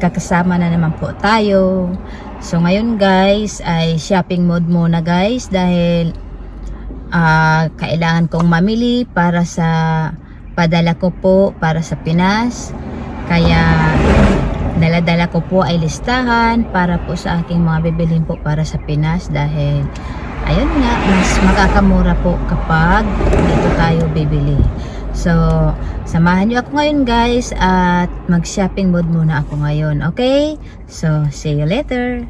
kakasama na naman po tayo. So ngayon guys ay shopping mode muna guys dahil ah, kailangan kong mamili para sa padala ko po para sa Pinas. Kaya daladala ko po ay listahan para po sa aking mga bibilhin po para sa Pinas dahil ayun nga mas makakamura po kapag dito tayo bibili. So, samahan niyo ako ngayon guys at mag-shopping mode muna ako ngayon, okay? So, see you later.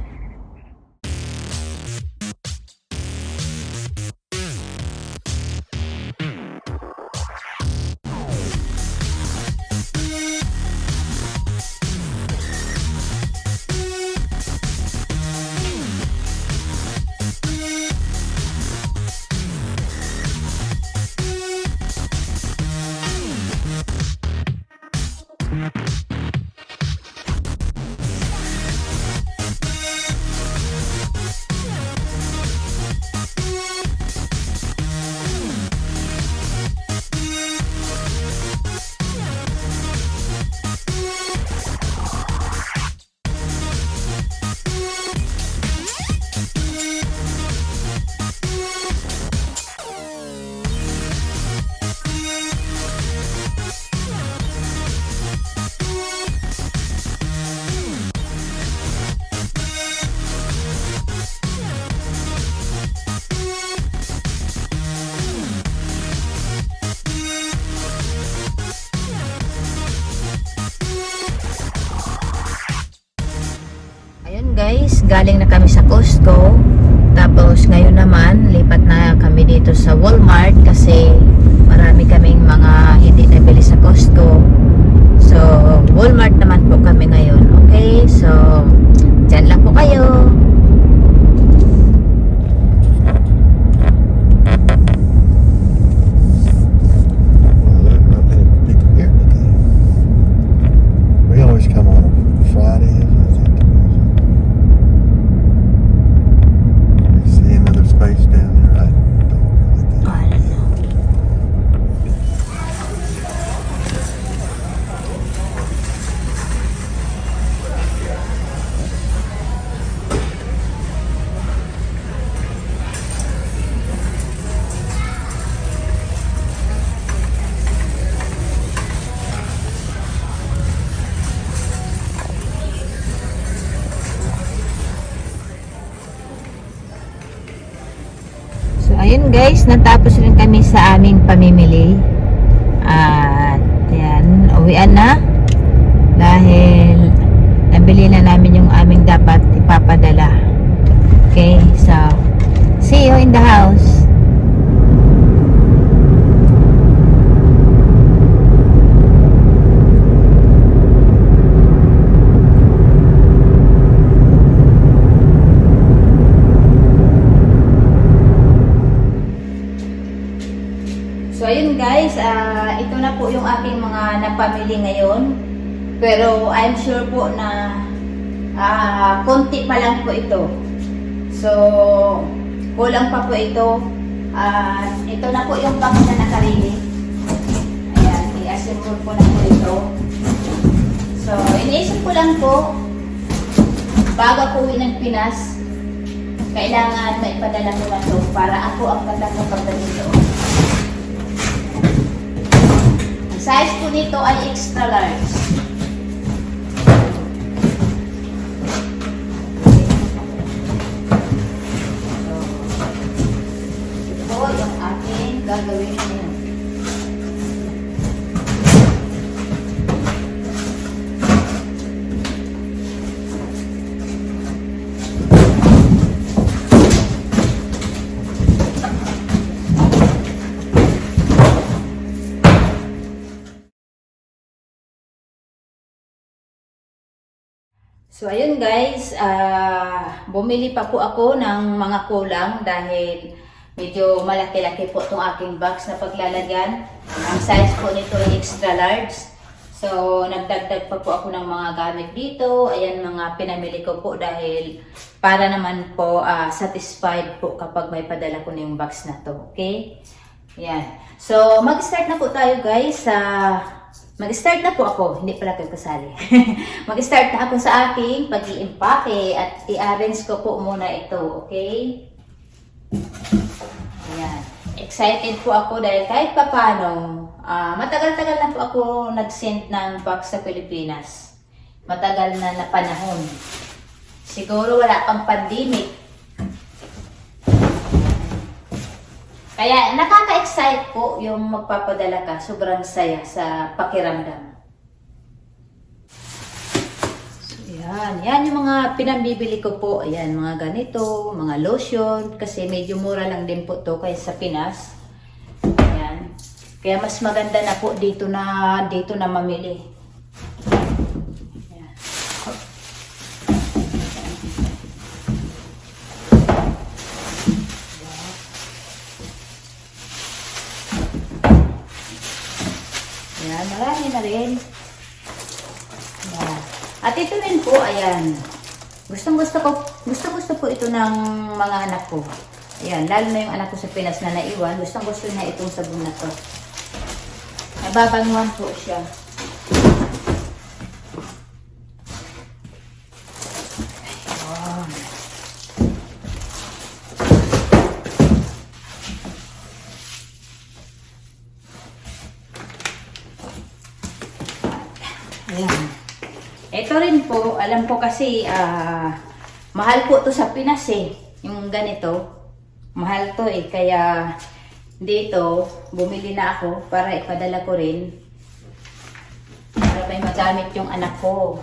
Guys, galing na kami guys, natapos rin kami sa aming pamimili. At, yan, uwian na. Dahil, nabili na namin yung aming dapat ipapadala. Okay, so, see you in the house. So ayun guys, ah, ito na po yung aking mga napamili ngayon. Pero I'm sure po na ah, konti pa lang po ito. So kulang pa po ito. Ah, ito na po yung box na nakarili. Ayan, i-assemble ko na po ito. So iniisip ko lang po bago uwi ng Pinas, kailangan maipadala ko na to para ako ang tatanggap dito. Size po nito ay extra large. So ayun guys, ah bumili pa po ako ng mga kulang dahil medyo malaki-laki po itong aking box na paglalagyan. Ang size po nito ay extra large. So nagdagdag pa po ako ng mga gamit dito. Ayan mga pinamili ko po dahil para naman po ah, satisfied po kapag may padala ko na yung box na to. Okay? Yan. So mag-start na po tayo guys sa Mag-start na po ako, hindi pala kayo kasali. Mag-start na ako sa aking pag iimpake at i-arrange ko po muna ito, okay? Ayan. Excited po ako dahil kahit papano, ah, matagal-tagal na po ako nag-send ng box sa Pilipinas. Matagal na na panahon. Siguro wala pang pandemic. Kaya nakaka-excite po yung magpapadala ka. Sobrang saya sa pakiramdam. So, yan. Yan yung mga pinambibili ko po. Ayan, mga ganito, mga lotion. Kasi medyo mura lang din po to kaysa sa Pinas. Ayan. Kaya mas maganda na po dito na dito na mamili. Ayan. Ayan, marami na rin. Ayan. At ito rin po, ayan. Gustong gusto ko, gustong gusto po ito ng mga anak ko. Ayan, lalo na yung anak ko sa Pinas na naiwan. Gustong gusto na itong sabon na to. Nababanguhan po siya. Ayan. Ayan. Ito rin po, kasi ah, mahal po to sa Pinas eh. Yung ganito. Mahal to eh. Kaya dito, bumili na ako para ipadala ko rin. Para may magamit yung anak ko.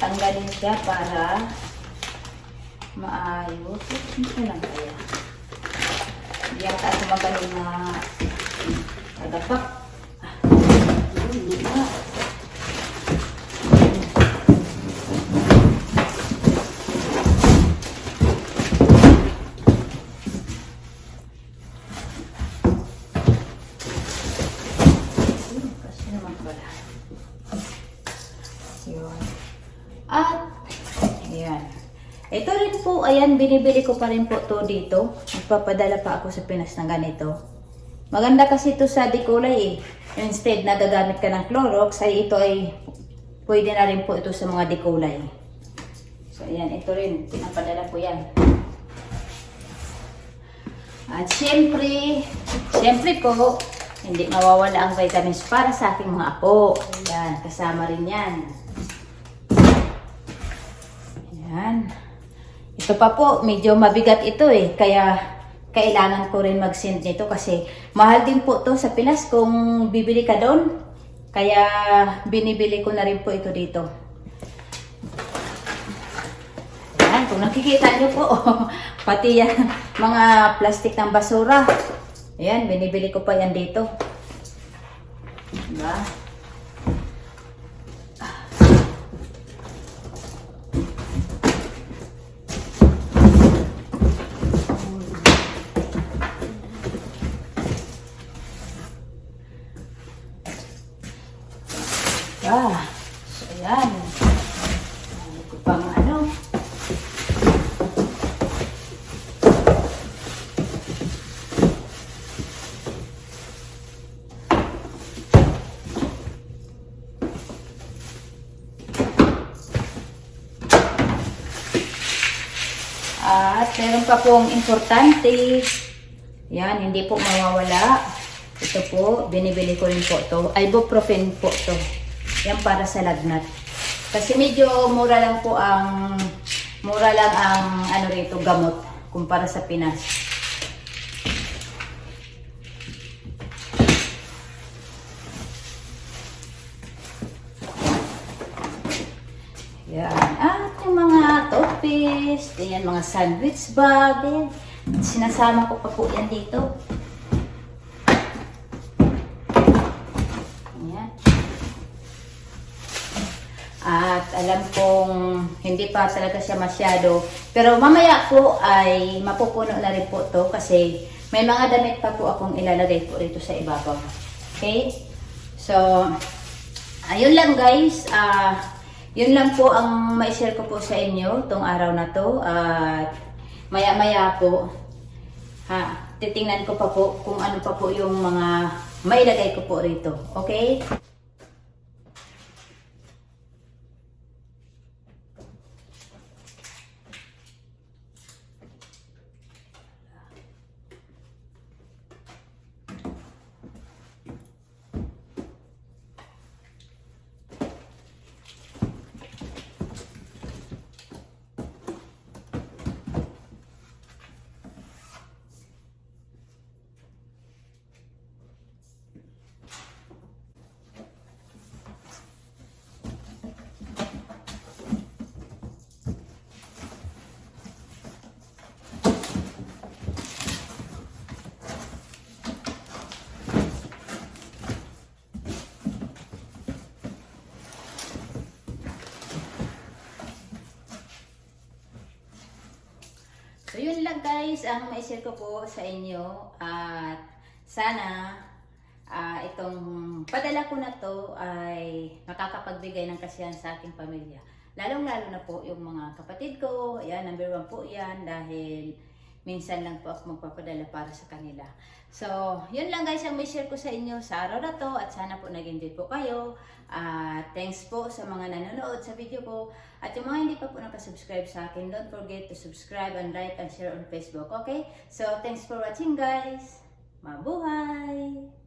Tanggalin siya para maayos. Ito lang kaya. Hindi yata ako magaling na kagapak. Ah, hindi na. Hmm, Kasi naman pala. Yun. At, ayan. Ito rin po, ayan, binibili ko pa rin po to dito. Magpapadala pa ako sa Pinas ng ganito. Maganda kasi ito sa dekulay eh. Instead na gagamit ka ng Clorox, ay ito ay pwede na rin po ito sa mga dekulay. So, ayan, ito rin. Pinapadala ko yan. At syempre, syempre po, hindi mawawala ang vitamins para sa aking mga apo. Ayan, kasama rin yan. Ayan. Ito pa po, medyo mabigat ito eh. Kaya kailangan ko rin mag-send nito kasi mahal din po to sa Pinas kung bibili ka doon. Kaya binibili ko na rin po ito dito. Ayan, kung nakikita nyo po, pati yan, mga plastic ng basura. Ayan, binibili ko pa yan dito. Diba? Ah, so ayan. Ano ko pang ano. At meron pa pong importante. Yan, hindi po mawawala. Ito po, binibili ko rin po to. Ibuprofen po to. Yan para sa lagnat. Kasi medyo mura lang po ang mura lang ang ano rito gamot kumpara sa Pinas. Yan. At yung mga toothpaste, yan, mga sandwich bag, yan. Sinasama ko pa po yan dito. Yan. At alam kong hindi pa talaga siya masyado. Pero mamaya po ay mapupuno na rin po to kasi may mga damit pa po akong ilalagay po rito sa ibabaw. Okay? So, ayun lang guys. Ah, yun lang po ang ma-share ko po sa inyo tong araw na to. At maya-maya po, ha, titingnan ko pa po kung ano pa po yung mga mailagay ko po rito. Okay? Yun lang guys, ang ma-share ko po sa inyo at sana ah, itong padala ko na to ay makakapagbigay ng kasiyahan sa aking pamilya. Lalong-lalo na po yung mga kapatid ko, ayan, number one po yan dahil minsan lang po ako magpapadala para sa kanila. So, yun lang guys ang may share ko sa inyo sa araw na to at sana po nag-enjoy po kayo. At thanks po sa mga nanonood sa video ko. At yung mga hindi pa po nakasubscribe sa akin, don't forget to subscribe and like and share on Facebook, okay? So, thanks for watching guys. Mabuhay!